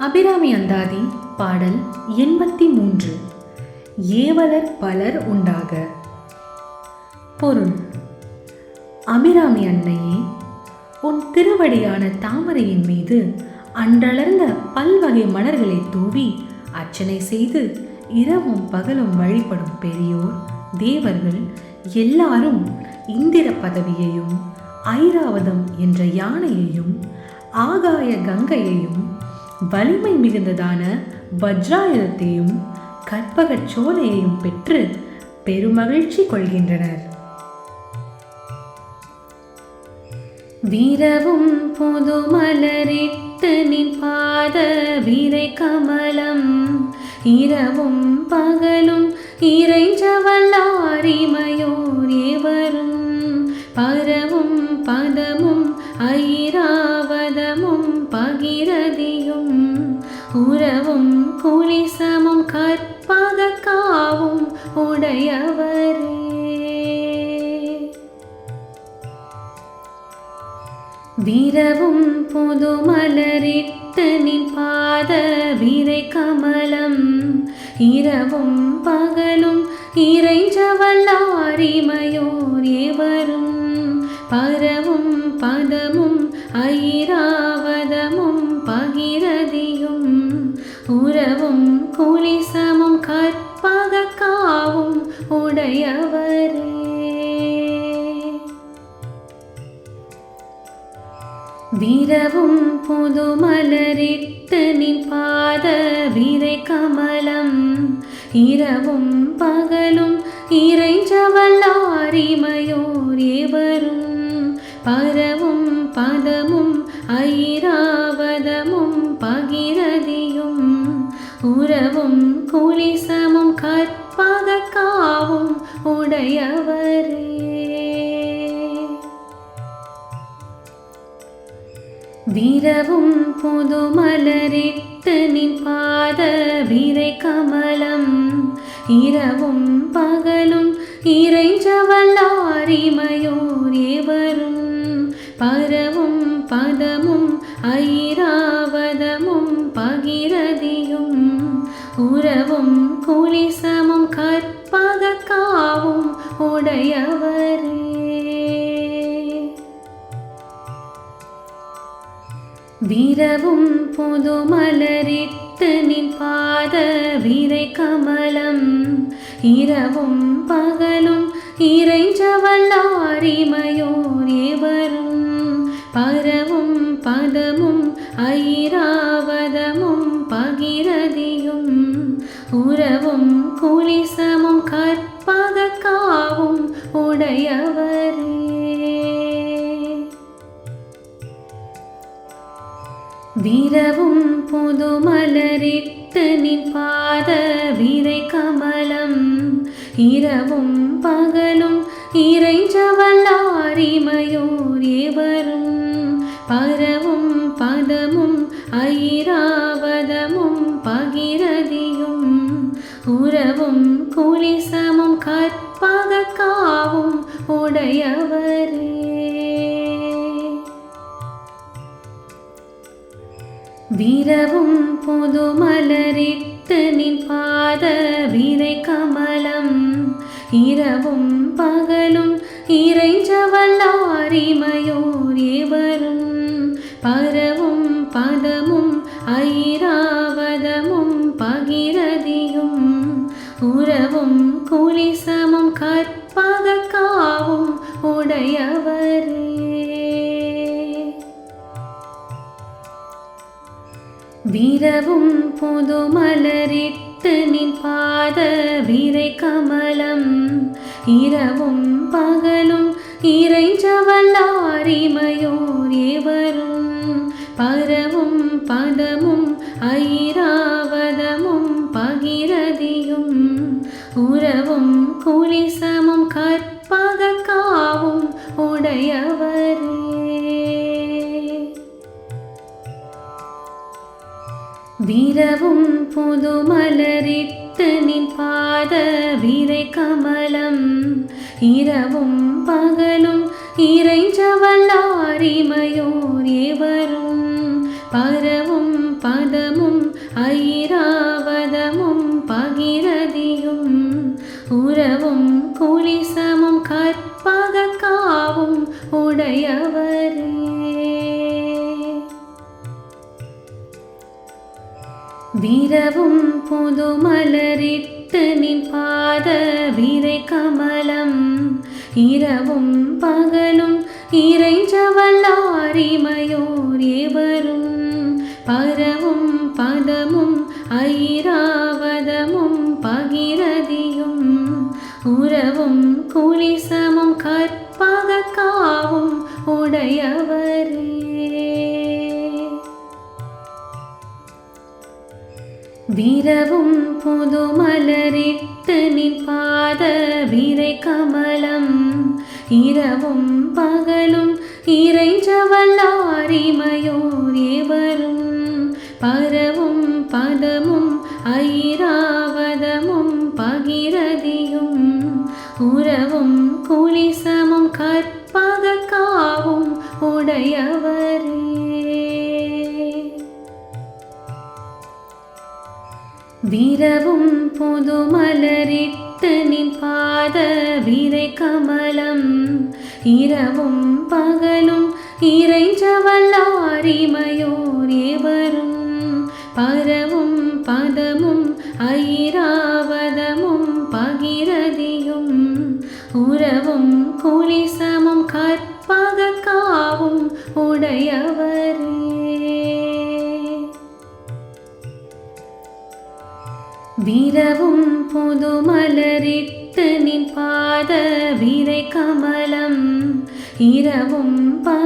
அபிராமி அந்தாதி பாடல் எண்பத்தி மூன்று ஏவலர் பலர் உண்டாக. பொருள். அபிராமி அன்னையே உன் திருவடியான தாமரையின் மீது அன்றளர்ந்த பல்வகை மலர்களை தூவி அர்ச்சனை செய்து இரவும் பகலும் வழிபடும் பெரியோர் தேவர்கள் எல்லாரும் இந்திர பதவியையும் ஐராவதம் என்ற யானையையும் ஆகாய கங்கையையும் வலிமை மிகுந்ததான வஜ்ராயுதத்தையும் கற்பகச் சோலையையும் பெற்று பெருமகிழ்ச்சி கொள்கின்றனர். வீரவும் புது மலரிட்டு நின் பாத வீரை கமலம் இரவும் பகலும் இறைஞ்சவல்லாரிமையோர் ஏவரும் பரவும் பதமும் ஐராவதமும் பகிரதி. புறவும் புலிசமும் கற்பக காவும் உடையவரே. வீரவும் புது மலரிட்டு நின் பாத வீரை கமலம். இரவும் பகலும் இறைஞ்சவல்லாரிமையோர் ஏவரும். பரவும் புது மலரிட்ட நின் பாத வீரை கமலம். இரவும் பகலும் இறைஞ்சவல்லாரிமையோர் ஏவரும். பரவும் பதமும் ஐராவதமும் பகிரதியும். உறவும் குளிசமும் கற்பக காவும் உடையவரே. இரவும் புது மலரிட்டு நின் பாத வீரை கமலம். இரவும் பகலும் இறைஞ்சவல்லாரிமையோர் ஏவரும். பரவும் பதமும் ஐராவதமும் பகிரதியும். உறவும் குலிசமும் கற்பக காவும் உடையவர் இரவும் புது மலரிட்டு நின் பாத வீரை கமலம். இரவும் பகலும் இறைஞ்சவல்லாரிமையோர் ஏவரும். பரவும் பதமும் ஐராவதமும் பகிரதியும். உறவும் குளிசமும் கற்பக காவும் உடையவரே. வீரவும் புது மலரிட்டு நின் பாத வீரை கமலம். இரவும் பகலும் இறைஞ்சவல்லாரிமையோர் ஏவரும். பரவும் பதமும் ஐராவதமும் பகிரதியும். உறவும் குலிசமும் கற்பக காவும் உடையவரே. விரவும் புது மலரிட்டு நின் பாத வீரை கமலம். இரவும் பகலும் இறைஞ்சவல்லாரிமையோர் ஏவரும். பரவும் பதமும் ஐராவதமும் பகிரதியும். உறவும் குலிசமும் கற்பக காவும் உடையவரே. வீரவும் புது மலரிட்டு நின் பாத வீரை கமலம். இரவும் பகலும் இறைஞ்சவல்லாரிமையோர் ஏவரும். பரவும் பதமும் ஐராவதமும் பகிரதியும். உறவும் குலிசமும் கற்பக காவும் உடையவர் நிலவும் புது மலரிட்டு நின் பாத வீரை கமலம். இரவும் பகலும் இறைஞ்சவல்லாரிமையோர் எவரும் பரவும் விரவும் புது மலரிட்டு நின் பாத விரை கமலம். இரவும் பகலும் இறைஞ்சவல்லாரிமையோர் எவரும் பரவும் பதமும் ஐராவதமும் பகிரதியும். உறவும் குளிசமும் கற்பக காவும் உடையவர் விரவும் புதுமலரிட்டு நின் பாத விரை கமலம். இரவும் பகலும் இறைஞ்சவல்லாரிமயோர் எவரும் பரவும் பதமும் பகலும் இறைஞ்சவல்லாரிமையோ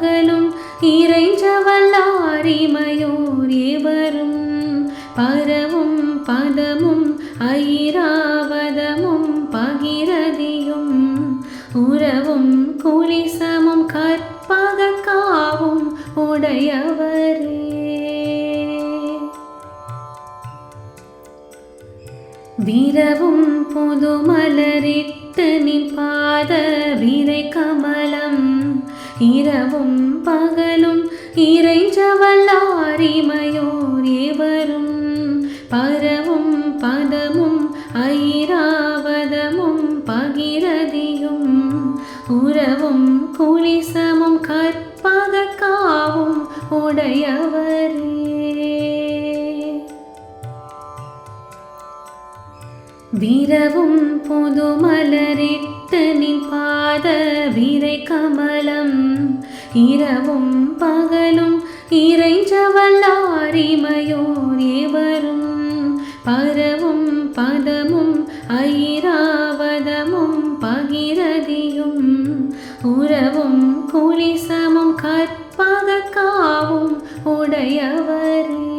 பகலும் இறைஞ்ச வல்லாரிமையோர் ஏவரும். பரவும் பதமும் ஐராவதமும் பகிரதியும். உறவும் குலிசமும் கற்பக காவும் உடையவரே. விரவும் புதுமலரிட்டு நின் பாத விரை இரவும் பகலும் இறைஞ்சவல்லாரிமையோ புதுமலரிட்டு நின் பாத விரை கமலம். இரவும் பகலும் இறைஞ்சவல்லாரிமையோர் ஏவரும். பரவும் பதமும் ஐராவதமும் பகிரதியும். உறவும் குலிசமும் கற்பக காவும் உடையவரே.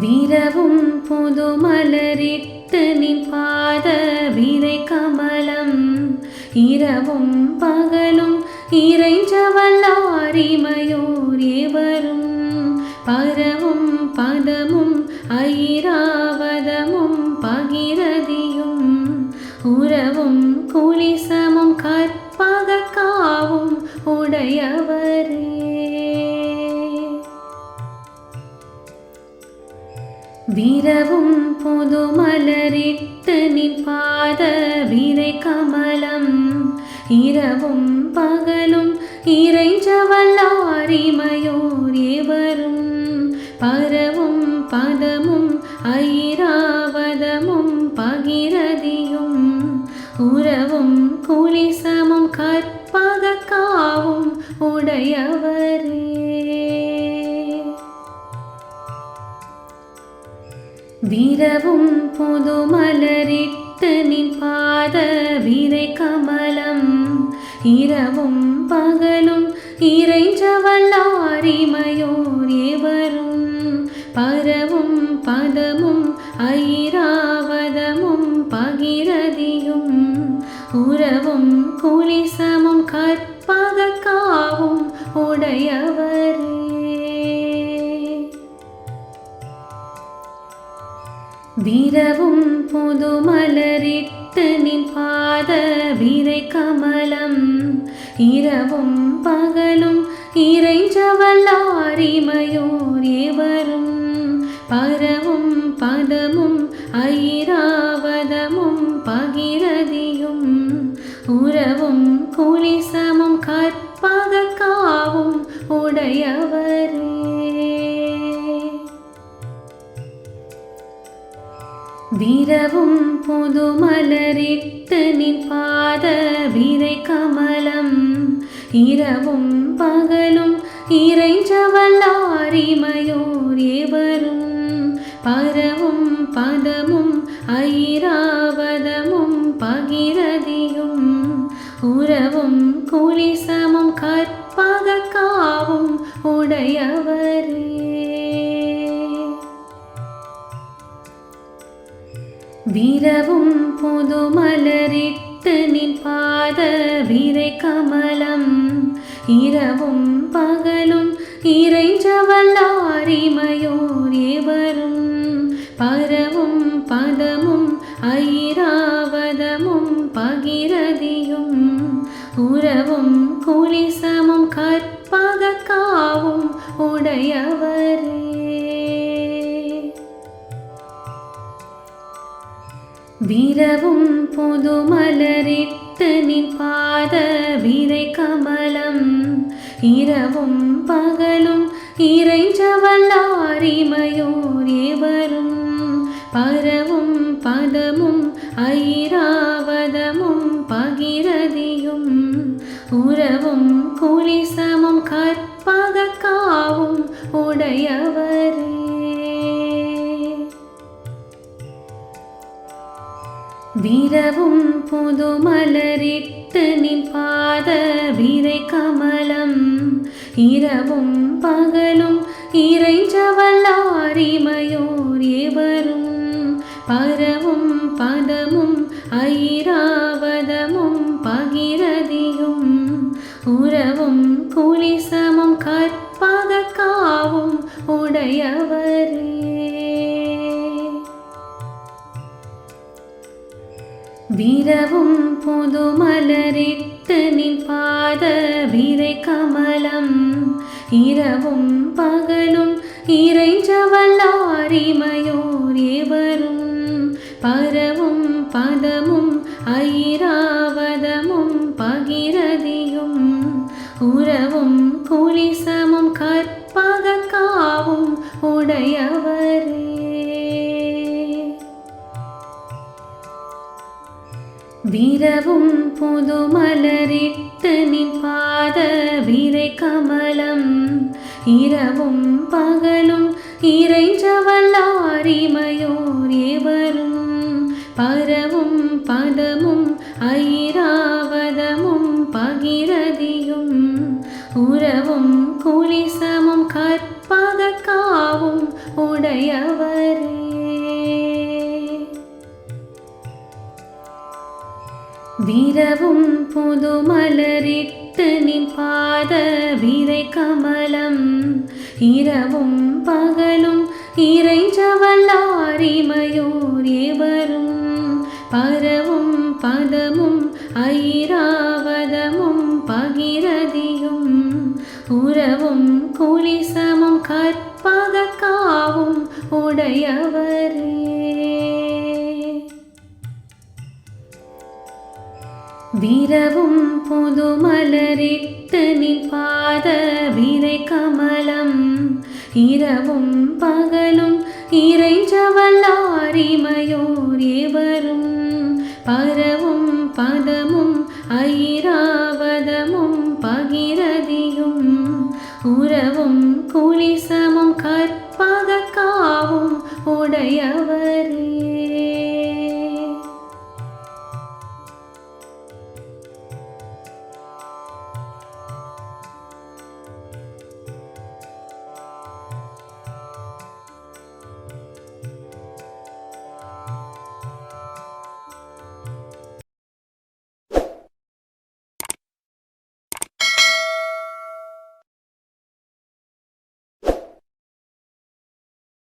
விரவும் புது புதுமலரிட்டு நின் பாத விரை கமலம். இரவும் பகலும் இறைஞ்சவல்லாரிமையோர் ஏவரும். பரவும் பதமும் ஐரா விரவும் புதுமலரிட்டு நின் பாத விரை கமலம். இரவும் பகலும் இறைஞ்சவல்லாரிமையோர் ஏவரும். பரவும் பதமும் ஐராவதமும் பகிரதியும். உறவும் குலிசமும் கற்பக காவும் உடையவரே. விரவும் புதுமலரிட்டு நின் பாத விரை கமலம். இரவும் பகலும் இறைஞ்சவல்லாரிமையோர் எவரும் பரவும் பதமும் ஐராவதமும் பகிரதியும். உறவும் குளிசமும் கற்பக காவும் உடையவரே. விரவும் புதுமலரிட்டு நின் பாத விரை கமலம். இரவும் பகலும் இறைஞ்சவல்லாரிமையோர் ஏவரும். பரவும் பதமும் ஐராவதமும் பகிரதியும். உறவும் குலிசமும் கற்பக காவும் உடையவர் பரவும் புது மலரிட்ட நின் பாத விரை கமலம். இரவும் பகலும் இறைஞ்சவல்லாரிமயோர் எவரும் பரவும் பதமும் பாதமும் ஐராவதமும் பகிரதியும். உறவும் குலிசமும் கற்பக காவும் உடையவரே. விரவும் புதுமலரிட்டு நின் பாத விரை கமலம். இரவும் பகலும் இறைஞ்சவல்லாரிமையோர் எவரும் பரவும் இரவும் பகலும் இறைஞ்சவல்லாரிமையோர் எவரும் பரவும் பதமும் ஐராவதமும் பகிரதியும். உறவும் குலிசமும் கற்பக காவும் உடையவரே. விரவும் புதுமலரிட்டு நின் பாத விரை கமலம். இரவும் பகலும் இறைஞ்சவல்லாரிமையோர் ஏவரும். பரவும் பதமும் ஐராவதமும் பகிரதியும். உறவும் குளிசமும் கற்பக காவும் உடையவரே. விரவும் புதுமலரிட்டு நின் பாத விரை கமலம். இரவும் பகலும் இறைஞ்சவல்லாரிமையோர் ஏவரும். பரவும் பதமும் ஐராவதமும் பகிரதியும். உறவும் குலிசமும் கற்பக காவும் உடையவரே. விரவும் புது மலரிட்ட நின் பாத விரை கமலம். இரவும் பகலும் இறைஞ்சவல்லாரிமயோர் எவரும் பரவும் பதமும் ஐராவதமும் பகிரதியும். உறவும் குளிசமும் கற்பக காவும் உடையவர்.